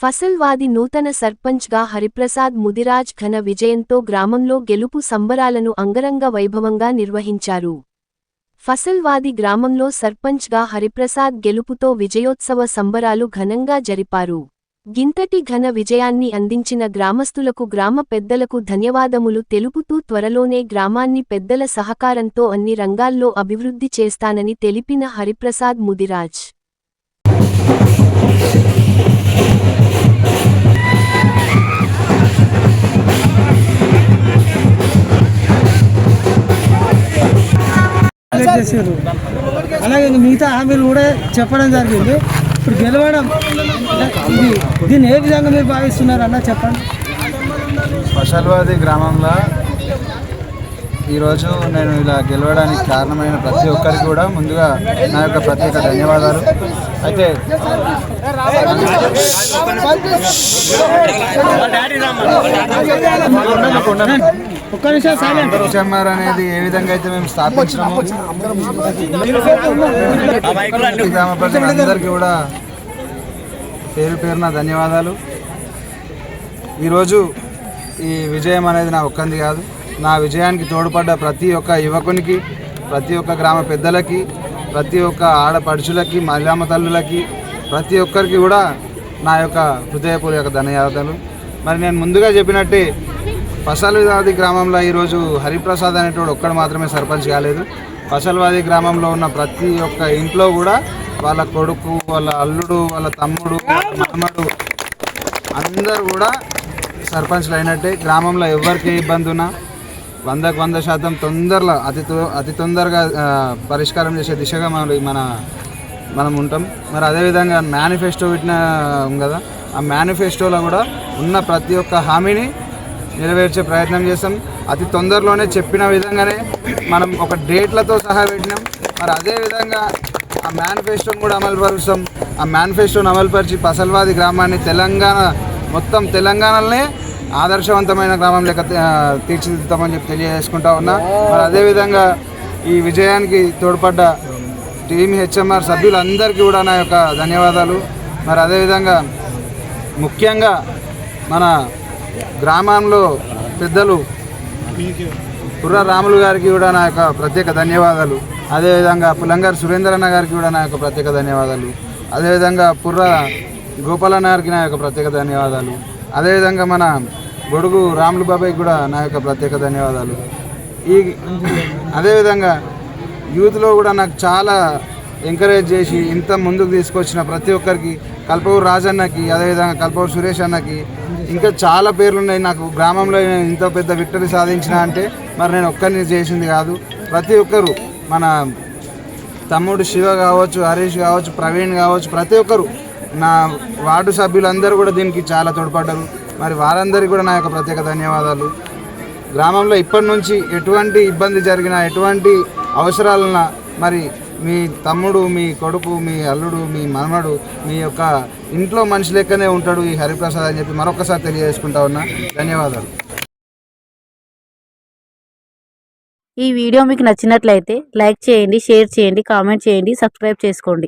ఫసల్వాది నూతన సర్పంచ్గా హరిప్రసాద్ ముదిరాజ్ ఘన విజయంతో గ్రామంలో గెలుపు సంబరాలను అంగరంగ వైభవంగా నిర్వహించారు. ఫసల్వాది గ్రామంలో సర్పంచ్గా హరిప్రసాద్ గెలుపుతో విజయోత్సవ సంబరాలు ఘనంగా జరిపారు. గింతటి ఘన విజయాన్ని అందించిన గ్రామస్తులకు గ్రామ పెద్దలకు ధన్యవాదములు తెలుపుతూ త్వరలోనే గ్రామాన్ని పెద్దల సహకారంతో అన్ని రంగాల్లో అభివృద్ధి చేస్తానని తెలిపిన హరిప్రసాద్ ముదిరాజ్. చేసారు అలాగే ఇంక మిగతా హామీలు కూడా చెప్పడం జరిగింది. ఇప్పుడు గెలవడం ఇది దీన్ని ఏ విధంగా మీరు భావిస్తున్నారు అన్న చెప్పండి. ఫసల్వాది గ్రామంలో ఈరోజు నేను ఇలా గెలవడానికి కారణమైన ప్రతి ఒక్కరికి కూడా ముందుగా నా యొక్క ప్రత్యేక ధన్యవాదాలు. అయితే హెచ్ఎంఆర్ అనేది ఏ విధంగా అయితే మేము స్థాపించినామో గ్రామ ప్రజలందరికీ కూడా పేరు పేరున ధన్యవాదాలు. ఈరోజు ఈ విజయం అనేది నా ఒక్కంది కాదు. నా విజయానికి తోడ్పడ్డ ప్రతి ఒక్క యువకునికి ప్రతి ఒక్క గ్రామ పెద్దలకి ప్రతి ఒక్క ఆడపడుచులకి మహిళామ తల్లులకి ప్రతి ఒక్కరికి కూడా నా యొక్క హృదయపూర్వక ధన్యవాదాలు. మరి నేను ముందుగా చెప్పినట్టే పసల్వాది గ్రామంలో ఈరోజు హరిప్రసాద్ అనేటోడు ఒక్కడు మాత్రమే సర్పంచ్ కాలేదు. పసల్వాది గ్రామంలో ఉన్న ప్రతి ఒక్క ఇంట్లో కూడా వాళ్ళ కొడుకు వాళ్ళ అల్లుడు వాళ్ళ తమ్ముడు వాళ్ళ మామడు అందరూ కూడా సర్పంచ్లు అయినట్టే. గ్రామంలో ఎవరికి ఇబ్బంది ఉన్నా వందకు వంద శాతం తొందరలో అతి తొ- అతి తొందరగా పరిష్కారం చేసే దిశగా మనం మన మనం ఉంటాం. మరి అదేవిధంగా మేనిఫెస్టో పెట్టినాం కదా ఆ మేనిఫెస్టోలో కూడా ఉన్న ప్రతి ఒక్క హామీని నెరవేర్చే ప్రయత్నం చేస్తాం. అతి తొందరలోనే చెప్పిన విధంగానే మనం ఒక డేట్లతో సహా పెట్టినాం. మరి అదేవిధంగా ఆ మేనిఫెస్టోని కూడా అమలుపరుస్తాం ఆ మేనిఫెస్టోని అమలుపరిచి పసల్వాది గ్రామాన్ని తెలంగాణ మొత్తం తెలంగాణలోనే ఆదర్శవంతమైన గ్రామం లెక్క తీర్చిదిద్దుతామని చెప్పి తెలియజేసుకుంటా ఉన్నా. మరి అదేవిధంగా ఈ విజయానికి తోడ్పడ్డ టీమ్ హెచ్ఎంఆర్ సభ్యులందరికీ కూడా నా యొక్క ధన్యవాదాలు. మరి అదేవిధంగా ముఖ్యంగా మన గ్రామంలో పెద్దలు కుర్ర రాములు గారికి కూడా నా యొక్క ప్రత్యేక ధన్యవాదాలు. అదేవిధంగా పులంగారు సురేంద్రన్న గారికి కూడా నా యొక్క ప్రత్యేక ధన్యవాదాలు. అదేవిధంగా పుర్ర గోపాలన్న గారికి నా యొక్క ప్రత్యేక ధన్యవాదాలు. అదేవిధంగా మన గొడుగు రాములు బాబాయ్ కూడా నా యొక్క ప్రత్యేక ధన్యవాదాలు. ఈ అదేవిధంగా యూత్లో కూడా నాకు చాలా ఎంకరేజ్ చేసి ఇంత ముందుకు తీసుకొచ్చిన ప్రతి ఒక్కరికి కల్పవూరు రాజన్నకి అదేవిధంగా కల్పవూరు సురేష్ అన్నకి ఇంకా చాలా పేర్లు ఉన్నాయి. నాకు గ్రామంలో నేను ఇంత పెద్ద విక్టరీ సాధించిన అంటే మరి నేను ఒక్కరిని చేసింది కాదు. ప్రతి ఒక్కరు మన తమ్ముడు శివ కావచ్చు హరీష్ కావచ్చు ప్రవీణ్ కావచ్చు ప్రతి ఒక్కరు నా వార్డు సభ్యులందరూ కూడా దీనికి చాలా తోడ్పడ్డారు. మరి వారందరికీ కూడా నా యొక్క ప్రత్యేక ధన్యవాదాలు. గ్రామంలో ఇప్పటి నుంచి ఎటువంటి ఇబ్బంది జరిగినా ఎటువంటి అవసరాలన్నా మరి మీ తమ్ముడు మీ కొడుకు మీ అల్లుడు మీ మనమడు మీ యొక్క ఇంట్లో మనిషి లెక్కనే ఉంటాడు ఈ హరిప్రసాద్ అని చెప్పి మరొకసారి తెలియజేసుకుంటా ఉన్నా. ధన్యవాదాలు. ఈ వీడియో మీకు నచ్చినట్లయితే లైక్ చేయండి షేర్ చేయండి కామెంట్ చేయండి సబ్స్క్రైబ్ చేసుకోండి.